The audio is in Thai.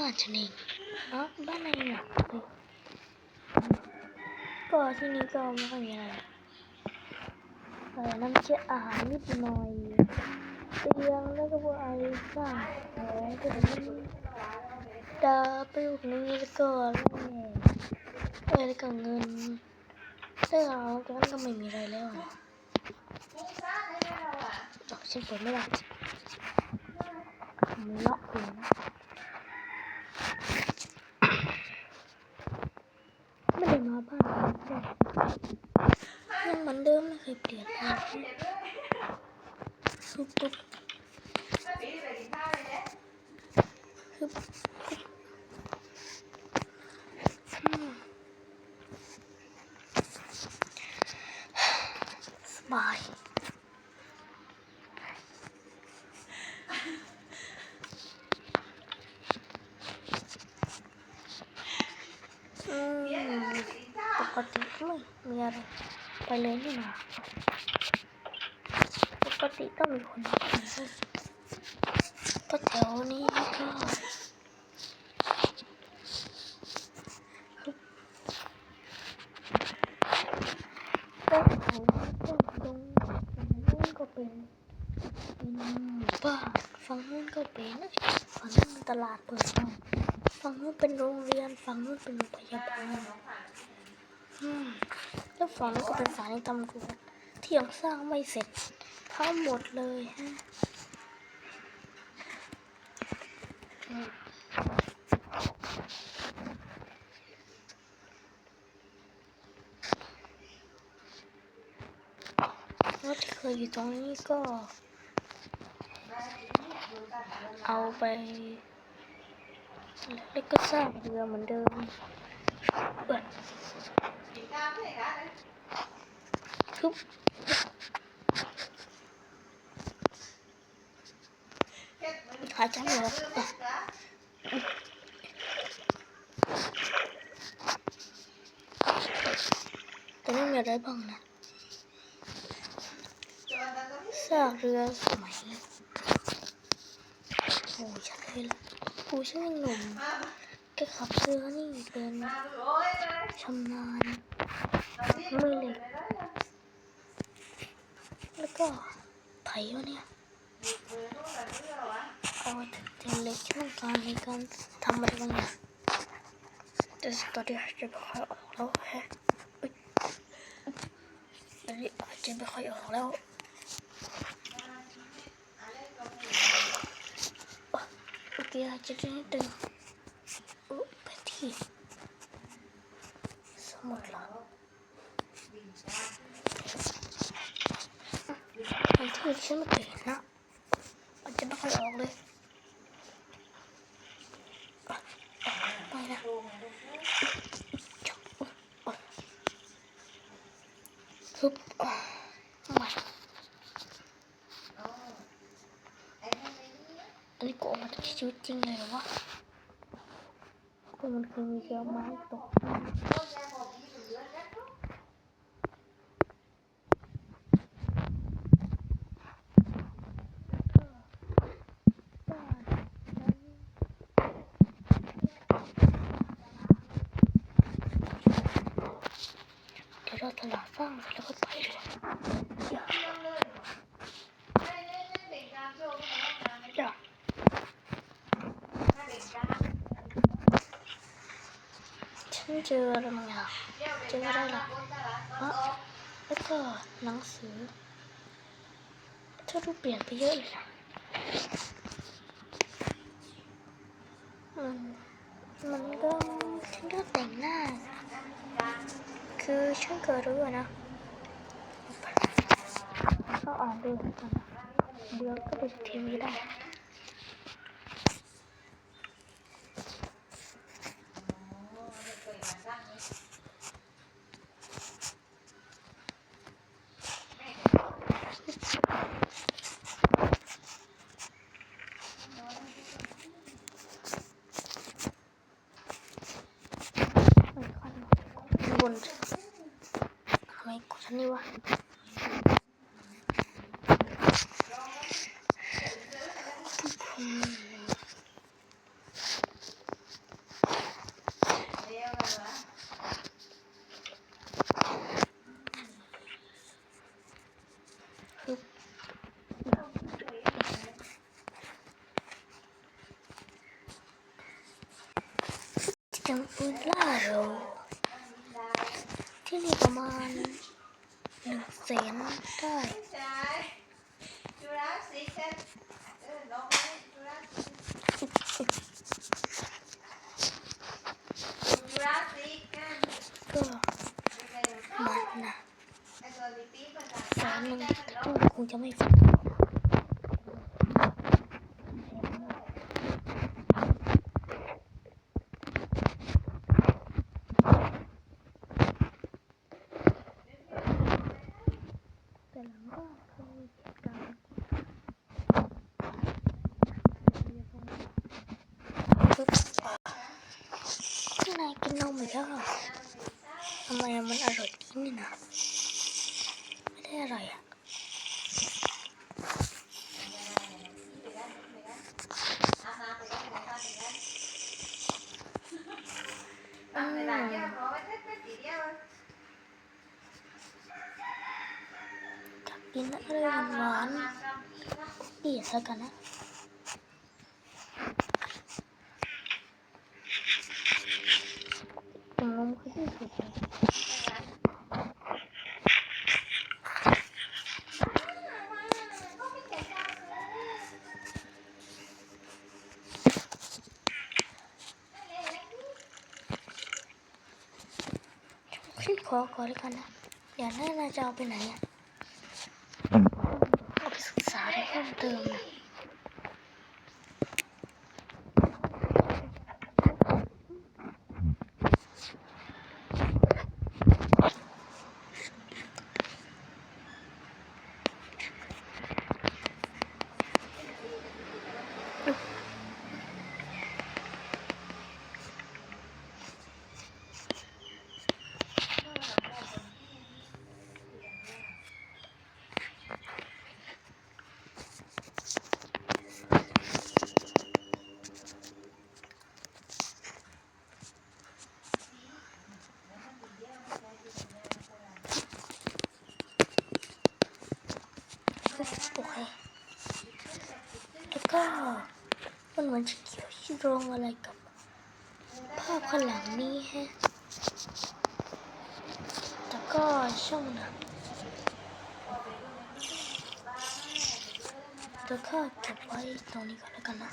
บ้านฉันเองอ๋อบ้านอะไรเนี่ยเฮ้ยก็ที่นี่ก็ไม่ค่อยมีอะไรเออน้ำเชื่ออาหารนิดหน่อยเตียงแล้วก็พวกอะไรบ้างของก็จะมีดาไปลูกนี้แล้วก็แร่เออแล้วก็เงินเสื้อเอาก็นั้นก็ไม่มีอะไรแล้วอะอ๋อฉันเปิดไม่ได้มันล็อกอยู่นะ ไม่ได้มาบ้านเลย ยังเหมือนเดิม ไปเลยนี่นาปกติต้องมีคนมากินเพราะแถวนี้ก็ก็เขาก็ตรงฝั่งนู้นก็เป็นเป็นหมู่บ้านฝั่งนู้นก็เป็นฝั่งนู้นตลาดเปิดใหม่ฝั่งนู้นเป็นโรงเรียนฝั่งนู้นเป็นโรงพยาบาล แล้วฝั่งนั้นก็เป็นสถานีตำรวจที่ยังสร้างไม่เสร็จทั้งหมดเลยฮะรถที่เคยอยู่ตรงนี้ก็ เอาไป แล้วก็สร้างเรือเหมือนเดิมเปิด ทุบหาจังเลยแต่ไม่มีอะไรบ้างนะซากเรือสมัยโอ้ยใช่เลยกูช่างหนุ่มแกขับเรือนี่เป็นชำนาญมือเหล็กแล้ว ก็ไถวะเนี่ยเอาถึงเล็กที่ต้องการในการทำอะไรบางอย่างแต่ตอนนี้อาจจะไม่ค่อยออกแล้วฮะตอนนี้อาจจะไม่ค่อยออกแล้วโอเมื่อาจจะได้นิดนึงอุ๊ยไปที่สมุดเหรอ มันที่ฉันไม่เห็นนะมันจะไม่ค่อยออกเลยอะอะไม่นะจับอุ๊ยอะฮึบอะไม่อันนี้กูเอามาจากชีวิตจริงเลยเหรอวะกูมันเคยมีเชื้อไม้ตกบ้านนั้นเดี๋ยว เราตลาดสร้างเสร็จแล้วก็ไปเลยอย่าอย่าฉันเจออะไรบางอย่างเจออะไรล่ะอ๋อแล้วก็หนังสือเธอดูเปลี่ยนเยอะเลยนะมันมันก็ฉันก็แต่งหน้าคือฉันเคยรู้อะนะก็อ่านดูกันเบื่อก็ดูทีวีได้ไม่ค่อยบน Hani var. Tempo claro. Tiene como หนึ่งแสนได้จุลัดสีกันก็มันนะไอ้ตัวลิปปี้ภาษาแสนหนึ่งกันก็คงจะไม่ฟัง แต่หลังก็เคยมีเหตุการณ์ข้าง ในกินนมอีกแล้หรอทำไมมันอร่อยจริงนี่นะ ไม่ได้อร่อยอะอะเวลาเที่ยวอไว้แค่แค่ทีเดียวกินอะไรหวานๆเปรี้ยวแล้วกันนะนมคือที่สุดเลย ขึ้นขอก่อนแล้วกันนะอย่าแน่าจะเอาไปไหนอะเอาไปศึกษาเพิ่มเติมนะโอเคแล้วก็ มันเหมือนจะเกี่ยวโยงอะไรกับ ภาพข้างหลังนี้แฮะ แต่ก็ช่องมันนะแต่ก็เก็บไว้ตรงนี้ก่อนแล้วกันนะ